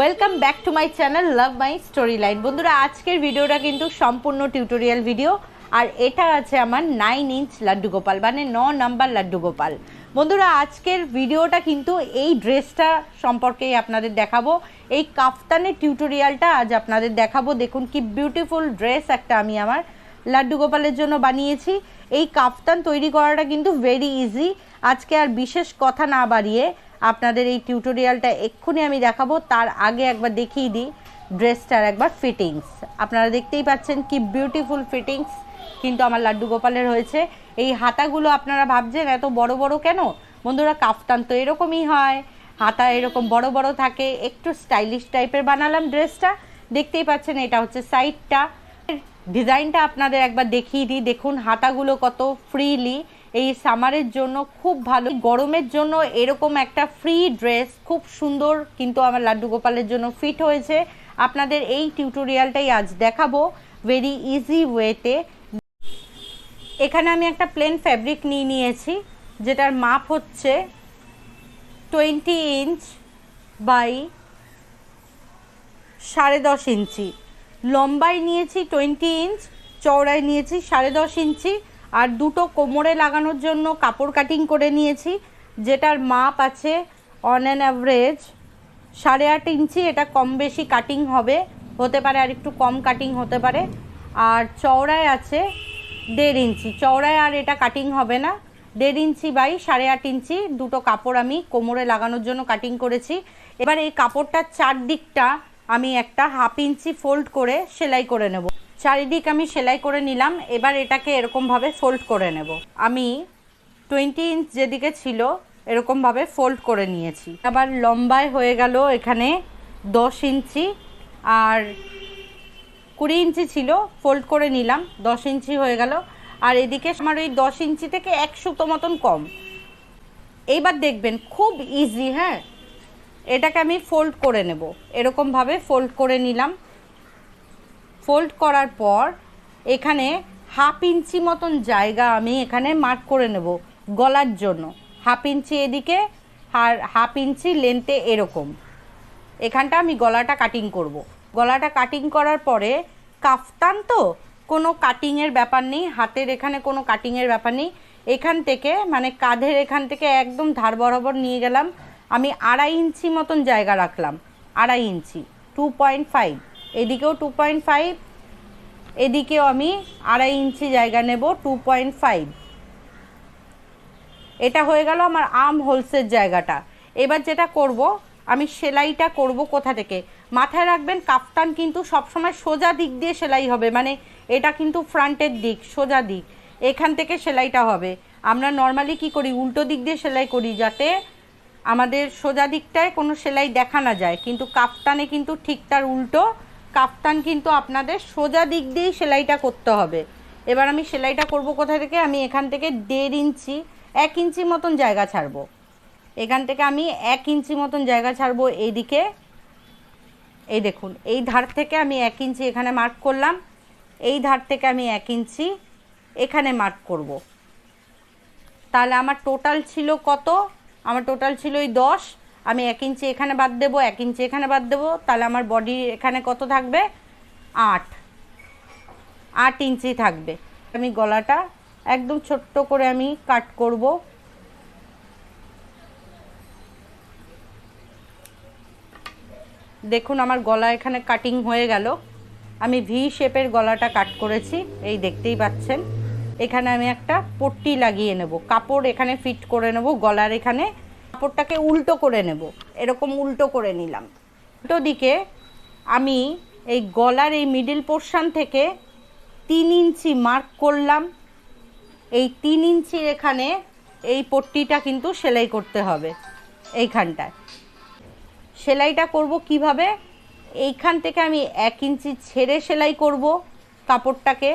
Welcome back to my channel love my story line বন্ধুরা, আজকের ভিডিওটা কিন্তু সম্পূর্ণ টিউটোরিয়াল ভিডিও আর এটা আছে আমার নাইন ইঞ্চ লাড্ডু গোপাল মানে ন নাম্বার লাড্ডু গোপাল। বন্ধুরা, আজকের ভিডিওটা কিন্তু এই ড্রেসটা সম্পর্কেই আপনাদের দেখাবো। এই কাফতানের টিউটোরিয়ালটা আজ আপনাদের দেখাবো। দেখুন কি বিউটিফুল ড্রেস একটা আমি আমার লাড্ডু গোপালের জন্য বানিয়েছি। এই কাফতান তৈরি করাটা কিন্তু ভেরি ইজি আজকে আর বিশেষ কথা না বাড়িয়ে আপনাদের এই টিউটোরিয়ালটা এক্ষুনি আমি দেখাবো। তার আগে একবার দেখিয়ে দিই ড্রেসটার একবার ফিটিংস আপনারা দেখতেই পাচ্ছেন কি বিউটিফুল ফিটিংস কিন্তু আমার লাড্ডু গোপালের হয়েছে। এই হাতাগুলো আপনারা ভাবছেন এত বড় বড় কেন? বন্ধুরা কাফতান তো এরকমই হয়। হাতা এরকম বড় বড় থাকে। একটু স্টাইলিশ টাইপের বানালাম ড্রেসটা দেখতেই পাচ্ছেন এটা হচ্ছে সাইডটা ডিজাইনটা আপনাদের একবার দেখিয়ে দিই। দেখুন হাতাগুলো কত ফ্রিলি এই সামারের জন্য খুব ভালো। গরমের জন্য এরকম একটা ফ্রি ড্রেস খুব সুন্দর কিন্তু আমার লাড্ডু গোপালের জন্য ফিট হয়েছে। আপনাদের এই টিউটোরিয়ালটাই আজ দেখাবো ভেরি ইজি ওয়েতে এখানে আমি একটা প্লেন ফ্যাব্রিক নিয়ে নিয়েছি, যেটার মাপ হচ্ছে টোয়েন্টি ইঞ্চ বাই সাড়ে দশ ইঞ্চি। লম্বায় নিয়েছি টোয়েন্টি ইঞ্চ চওড়ায় নিয়েছি সাড়ে দশ ইঞ্চি। আর দুটো কোমরে লাগানোর জন্য কাপড় কাটিং করে নিয়েছি, যেটার মাপ আছে অন অ্যান অ্যাভারেজ সাড়ে আট ইঞ্চি, এটা কম বেশি কাটিং হবে, হতে পারে আর একটু কম কাটিং হতে পারে। আর চওড়ায় আছে দেড় ইঞ্চি, চওড়ায় আর এটা কাটিং হবে না। দেড় ইঞ্চি বাই সাড়ে আট ইঞ্চি, দুটো কাপড় আমি কোমরে লাগানোর জন্য কাটিং করেছি। এবার এই কাপড়টার চারদিকটা আমি একটা হাফ ইঞ্চি ফোল্ড করে সেলাই করে নেব। চারিদিক আমি সেলাই করে নিলাম, এবার এটাকে এরকমভাবে ফোল্ড করে নেব। আমি টোয়েন্টি ইঞ্চ যেদিকে ছিল, এরকমভাবে ফোল্ড করে নিয়েছি। আবার লম্বায় হয়ে গেল এখানে দশ ইঞ্চি, আর কুড়ি ইঞ্চি ছিল ফোল্ড করে নিলাম, দশ ইঞ্চি হয়ে গেল। আর এদিকে আমার ওই দশ ইঞ্চি থেকে এক সুতো মতন কম। এইবার দেখবেন, খুব ইজি হ্যাঁ? এটাকে আমি ফোল্ড করে নেব। এরকমভাবে ফোল্ড করে নিলাম। ফোল্ড করার পর এখানে হাফ ইঞ্চি মতন জায়গা আমি এখানে মার্ক করে নেব গলার জন্য। হাফ ইঞ্চি এদিকে আর হাফ ইঞ্চি লেন্থে এরকম। এখানটা আমি গলাটা কাটিং করব। গলাটা কাটিং করার পরে কাফতান তো, কোনো কাটিংয়ের ব্যাপার নেই, হাতের এখানে কোনো কাটিংয়ের ব্যাপার নেই। এখান থেকে মানে কাঁধের এখান থেকে একদম ধার বরাবর নিয়ে গেলাম। আমি আড়াই ইঞ্চি মতন জায়গা রাখলাম, আড়াই ইঞ্চি টু পয়েন্ট ফাইভ এদিকেও টু পয়েন্ট ফাইভ এদিকেও আমি আড়াই ইঞ্চি জায়গা নেব টু পয়েন্ট ফাইভ এটা হয়ে গেল আমার আর্ম হোলসের জায়গাটা। এবার যেটা করব, আমি সেলাইটা করব কোথা থেকে? মাথায় রাখবেন কাফতান কিন্তু সবসময় সোজা দিক দিয়ে সেলাই হবে মানে এটা কিন্তু ফ্রন্টের দিক, সোজা দিক। এখান থেকে সেলাইটা হবে। আমরা নর্মালি কি করি, উল্টো দিক দিয়ে সেলাই করি যাতে আমাদের সোজা দিকটায় কোনো সেলাই দেখা না যায়। কিন্তু কাফতানে কিন্তু ঠিক তার উল্টো কাফতান কিন্তু আপনাদের সোজা দিক দিয়েই সেলাইটা করতে হবে। এবার আমি সেলাইটা করব কোথা থেকে? আমি এখান থেকে দেড় ইঞ্চি, এক ইঞ্চি মতন জায়গা ছাড়বো। এখান থেকে আমি এক ইঞ্চি মতন জায়গা ছাড়বো এইদিকে। এই দেখুন, এই ধার থেকে আমি এক ইঞ্চি এখানে মার্ক করলাম। এই ধার থেকে আমি এক ইঞ্চি এখানে মার্ক করব। তাহলে আমার টোটাল ছিল কত? আমার টোটাল ছিল ওই দশ। আমি এক ইঞ্চি এখানে বাদ দেবো, এক ইঞ্চি এখানে বাদ দেবো, তাহলে আমার বডি এখানে কত থাকবে? আট। আট ইঞ্চি থাকবে। আমি গলাটা একদম ছোট্ট করে আমি কাট করব। দেখুন আমার গলা এখানে কাটিং হয়ে গেল। আমি ভি শেপের গলাটা কাট করেছি, এই দেখতেই পাচ্ছেন। এখানে আমি একটা পট্টি লাগিয়ে নেব। কাপড় এখানে ফিট করে নেব, গলার এখানে। কাপড়টাকে উল্টো করে নেব। এরকম উল্টো করে নিলাম। উল্টো দিকে আমি এই গলার এই মিডিল পোর্শান থেকে তিন ইঞ্চি মার্ক করলাম। এই তিন ইঞ্চির এখানে এই পট্টিটা কিন্তু সেলাই করতে হবে এইখানটায়। সেলাইটা করব কীভাবে? এইখান থেকে আমি এক ইঞ্চি ছেড়ে সেলাই করব কাপড়টাকে।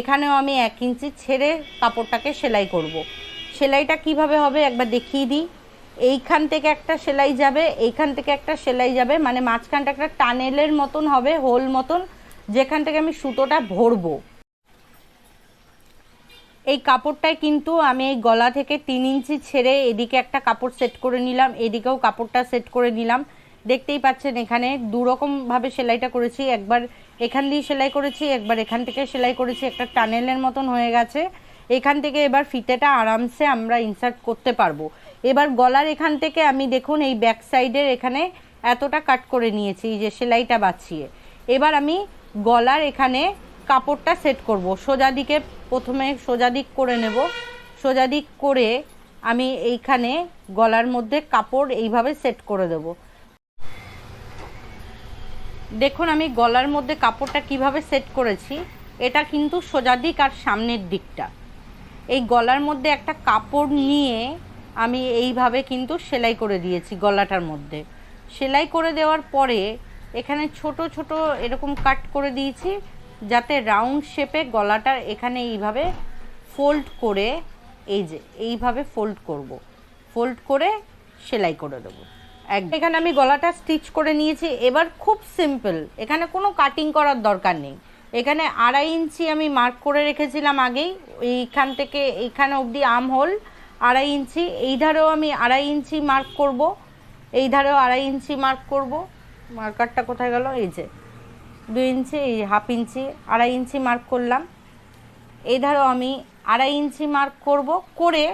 এখানেও আমি এক ইঞ্চি ছেড়ে কাপড়টাকে সেলাই করব। সেলাইটা কীভাবে হবে একবার দেখিয়ে দিই। এইখান থেকে একটা সেলাই যাবে, এইখান থেকে একটা সেলাই যাবে মানে মাঝখানটা একটা টানেলের মতন হবে, হোল মতন, যেখান থেকে আমি সুতোটা ভরবো। এই কাপড়টায় কিন্তু আমি এই গলা থেকে তিন ইঞ্চি ছেড়ে এদিকে একটা কাপড় সেট করে নিলাম, এদিকেও কাপড়টা সেট করে নিলাম। দেখতেই পাচ্ছেন এখানে দুরকমভাবে সেলাইটা করেছি, একবার এখান দিয়ে সেলাই করেছি, একবার এখান থেকে সেলাই করেছি, একটা টানেলের মতন হয়ে গেছে। এখান থেকে এবার ফিতেটা আরামসে আমরা ইনসার্ট করতে পারব। এবার গলার এখান থেকে আমি দেখুন এই ব্যাক সাইডের এখানে এতটা কাট করে নিয়েছি, এই যে সেলাইটা বাছিয়ে। এবার আমি গলার এখানে কাপড়টা সেট করব। সোজা দিকে প্রথমে সোজা দিক করে নেব। সোজা দিক করে আমি এইখানে গলার মধ্যে কাপড় এইভাবে সেট করে দেব। দেখুন আমি গলার মধ্যে কাপড়টা কীভাবে সেট করেছি, এটা কিন্তু সোজা দিক আর সামনের দিকটা। এই গলার মধ্যে একটা কাপড় নিয়ে আমি এইভাবে কিন্তু সেলাই করে দিয়েছি গলাটার মধ্যে। সেলাই করে দেওয়ার পরে এখানে ছোট ছোট এরকম কাট করে দিয়েছি যাতে রাউন্ড শেপে গলাটা এখানে এইভাবে ফোল্ড করে এই যে, এইভাবে ফোল্ড করব। ফোল্ড করে সেলাই করে দেবো। এক এখানে আমি গলাটা স্টিচ করে নিয়েছি। এবার খুব সিম্পল। এখানে কোনো কাটিং করার দরকার নেই। এখানে আড়াই ইঞ্চি আমি মার্ক করে রেখেছিলাম আগেই। এইখান থেকে এইখানে অবধি আম হোল আড়াই ইঞ্চি। এই ধারেও আমি আড়াই ইঞ্চি মার্ক করব। এই ধারেও আড়াই ইঞ্চি মার্ক করব। মার্কারটা কোথায় গেল? এই যে, দুই ইঞ্চি, এই হাফ ইঞ্চি, আড়াই ইঞ্চি মার্ক করলাম। এই ধারেও আমি আড়াই ইঞ্চি মার্ক করব। করে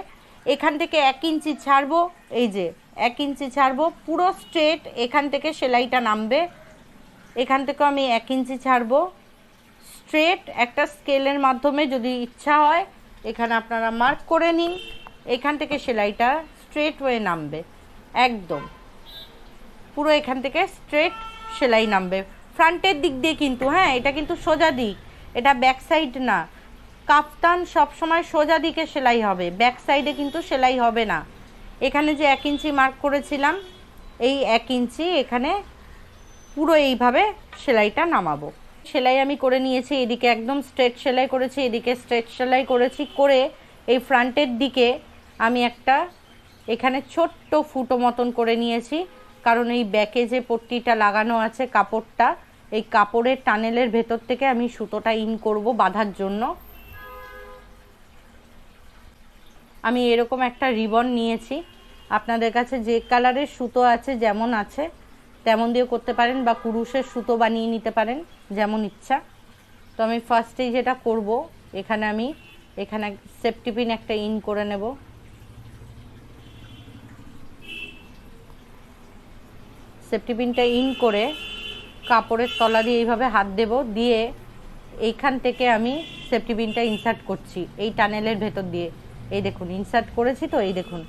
এখান থেকে এক ইঞ্চি ছাড়বো। এই যে, এক ইঞ্চি ছাড়বো। পুরো স্ট্রেট এখান থেকে সেলাইটা নামবে। এখান থেকে আমি এক ইঞ্চি ছাড়বো। স্ট্রেট একটা স্কেলের মাধ্যমে যদি ইচ্ছা হয়, এখানে আপনারা মার্ক করে নিন। এখান থেকে সেলাইটা স্ট্রেট হয়ে নামবে। একদম। পুরো এখান থেকে স্ট্রেট সেলাই নামবে। ফ্রন্টের দিক দিয়ে কিন্তু হ্যাঁ এটা কিন্তু সোজা দিক। এটা ব্যাক সাইড না। কাফতান সবসময় সোজা দিকে সেলাই হবে। ব্যাক সাইডে কিন্তু সেলাই হবে না। এখানে যে এক ইঞ্চি মার্ক করেছিলাম, এই এক ইঞ্চি এখানে পুরো এইভাবে সেলাইটা নামাবো। সেলাই আমি করে নিয়েছি, এদিকে একদম স্ট্রেট সেলাই করেছি, এদিকে স্ট্রেট সেলাই করেছি করে এই ফ্রন্টের দিকে আমি একটা এখানে ছোট্ট ফুটো মতন করে নিয়েছি। কারণ এই ব্যাকে যে পট্টিটা লাগানো আছে কাপড়টা, এই কাপড়ের টানেলের ভেতর থেকে আমি সুতোটা ইন করব বাঁধার জন্য। আমি এরকম একটা রিবন নিয়েছি। আপনাদের কাছে যে কালারের সুতো আছে যেমন আছে তেমন দিয়ে করতে পারেন বা কুরুশের সুতো বানিয়ে নিতে পারেন, যেমন ইচ্ছা। তো আমি ফার্স্টেই যেটা করব, এখানে আমি, এখানে সেফটি পিন একটা ইন করে নেব। সেফটি পিনটা ইন করে কাপড়ের তলা দিয়ে এইভাবে হাত দেব, দিয়ে এইখান থেকে আমি সেফটি পিনটা ইনসার্ট করছি, এই টানেলের ভেতর দিয়ে। এই দেখুন ইনসার্ট করেছি তো, এই দেখুন,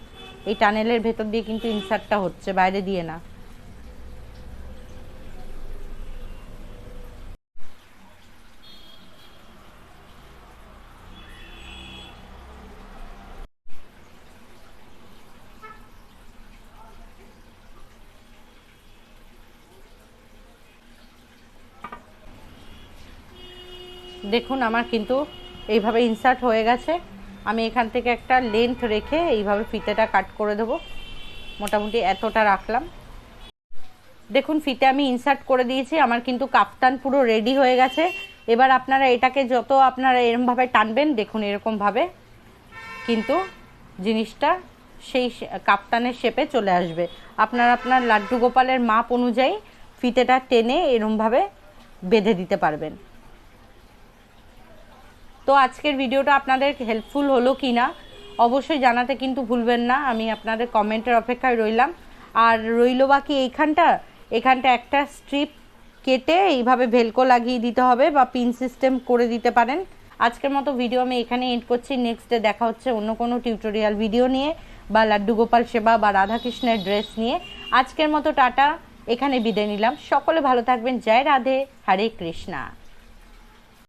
এই টানেলের ভেতর দিয়ে কিন্তু ইনসার্টটা হচ্ছে, বাইরে দিয়ে না। দেখুন, আমার কিন্তু এইভাবে ইনসার্ট হয়ে গেছে। আমি এখান থেকে একটা লেন্থ রেখে এইভাবে ফিতেটা কাট করে দেবো। মোটামুটি এতটা রাখলাম। দেখুন, ফিতে আমি ইনসার্ট করে দিয়েছি। আমার কিন্তু কাপ্তান পুরো রেডি হয়ে গেছে। এবার আপনারা এটাকে যত আপনারা এরমভাবে টানবেন, দেখুন এরকমভাবে কিন্তু জিনিসটা সেই কাপ্তানের শেপে চলে আসবে। আপনার আপনার লাড্ডু গোপালের মাপ অনুযায়ী ফিতেটা টেনে এরমভাবে বেঁধে দিতে পারবেন। তো আজকের ভিডিওটা আপনাদের হেল্পফুল হলো কি না অবশ্যই জানাতে কিন্তু ভুলবেন না, আমি আপনাদের কমেন্টের অপেক্ষায় রইলাম। আর রইল বাকি এইখানটা, এখানটা একটা স্ট্রিপ কেটে এইভাবে ভেলকো লাগিয়ে দিতে হবে বা পিন সিস্টেম করে দিতে পারেন। আজকের মতো ভিডিও আমি এখানে এন্ড করছি নেক্সট ডে দেখা হচ্ছে অন্য কোনো টিউটোরিয়াল ভিডিও নিয়ে বা লাড্ডু গোপাল সেবা বা রাধাকৃষ্ণের ড্রেস নিয়ে। আজকের মতো টাটা, এখানে বিদায় নিলাম। সকলে ভালো থাকবেন, জয় রাধে, হরে কৃষ্ণা।